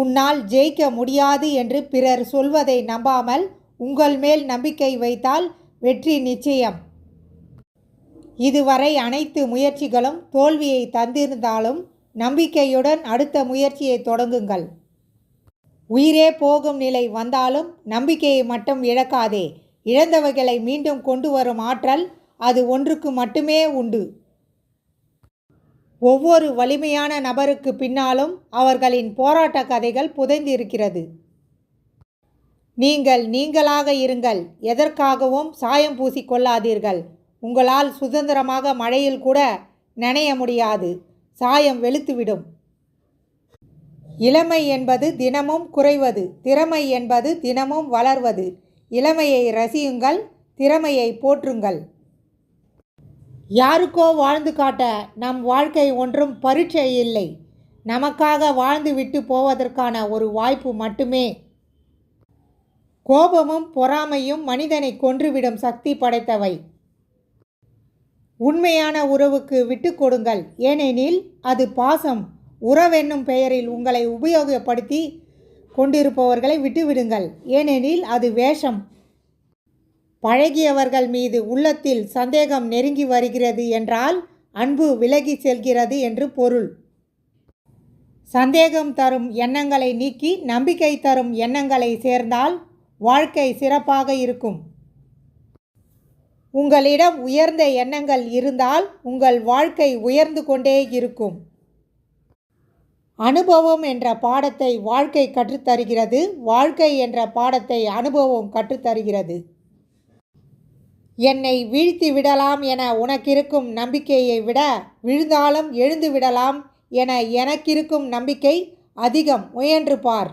உன்னால் ஜெயிக்க முடியாது என்று பிறர் சொல்வதை நம்பாமல் உங்கள் மேல் நம்பிக்கை வைத்தால் வெற்றி நிச்சயம். இதுவரை அனைத்து முயற்சிகளும் தோல்வியை தந்திருந்தாலும் நம்பிக்கையுடன் அடுத்த முயற்சியை தொடங்குங்கள். உயிரே போகும் நிலை வந்தாலும் நம்பிக்கையை மட்டும் இழக்காதே. இழந்தவைகளை மீண்டும் கொண்டு வரும் ஆற்றல் அது ஒன்றுக்கு மட்டுமே உண்டு. ஒவ்வொரு வலிமையான நபருக்கு பின்னாலும் அவர்களின் போராட்ட கதைகள் புதைந்திருக்கிறது. நீங்கள் நீங்களாக இருங்கள் எதற்காகவும் சாயம் பூசிக்கொள்ளாதீர்கள் உங்களால் சுதந்திரமாக மழையில் கூட நனைய முடியாது சாயம் வெளுத்துவிடும். இளமை என்பது தினமும் குறைவது திறமை என்பது தினமும் வளர்வது. இளமையை ரசியுங்கள் திறமையை போற்றுங்கள். யாருக்கோ வாழ்ந்து காட்ட நம் வாழ்க்கை ஒன்றும் பரீட்சை இல்லை. நமக்காக வாழ்ந்து விட்டு போவதற்கான ஒரு வாய்ப்பு மட்டுமே. கோபமும் பொறாமையும் மனிதனை கொன்றுவிடும் சக்தி படைத்தவை. உண்மையான உறவுக்கு விட்டு கொடுங்கள். ஏனெனில் அது பாசம். உறவென்னும் பெயரில் உங்களை உபயோகப்படுத்தி கொண்டிருப்பவர்களை விட்டுவிடுங்கள். ஏனெனில் அது வேஷம். பழகியவர்கள் மீது உள்ளத்தில் சந்தேகம் நெருங்கி வருகிறது என்றால் அன்பு விலகி செல்கிறது என்று பொருள். சந்தேகம் தரும் எண்ணங்களை நீக்கி நம்பிக்கை தரும் எண்ணங்களை சேர்ந்தால் வாழ்க்கை சிறப்பாக இருக்கும். உங்களிடம் உயர்ந்த எண்ணங்கள் இருந்தால் உங்கள் வாழ்க்கை உயர்ந்து கொண்டே இருக்கும். அனுபவம் என்ற பாடத்தை வாழ்க்கை கற்றுத்தருகிறது வாழ்க்கை என்ற பாடத்தை அனுபவம் கற்றுத்தருகிறது. என்னை வீழ்த்தி விடலாம் என உனக்கிருக்கும் நம்பிக்கையை விட விழுந்தாலும் எழுந்து விடலாம் என எனக்கிருக்கும் நம்பிக்கை அதிகம். முயன்று பார்.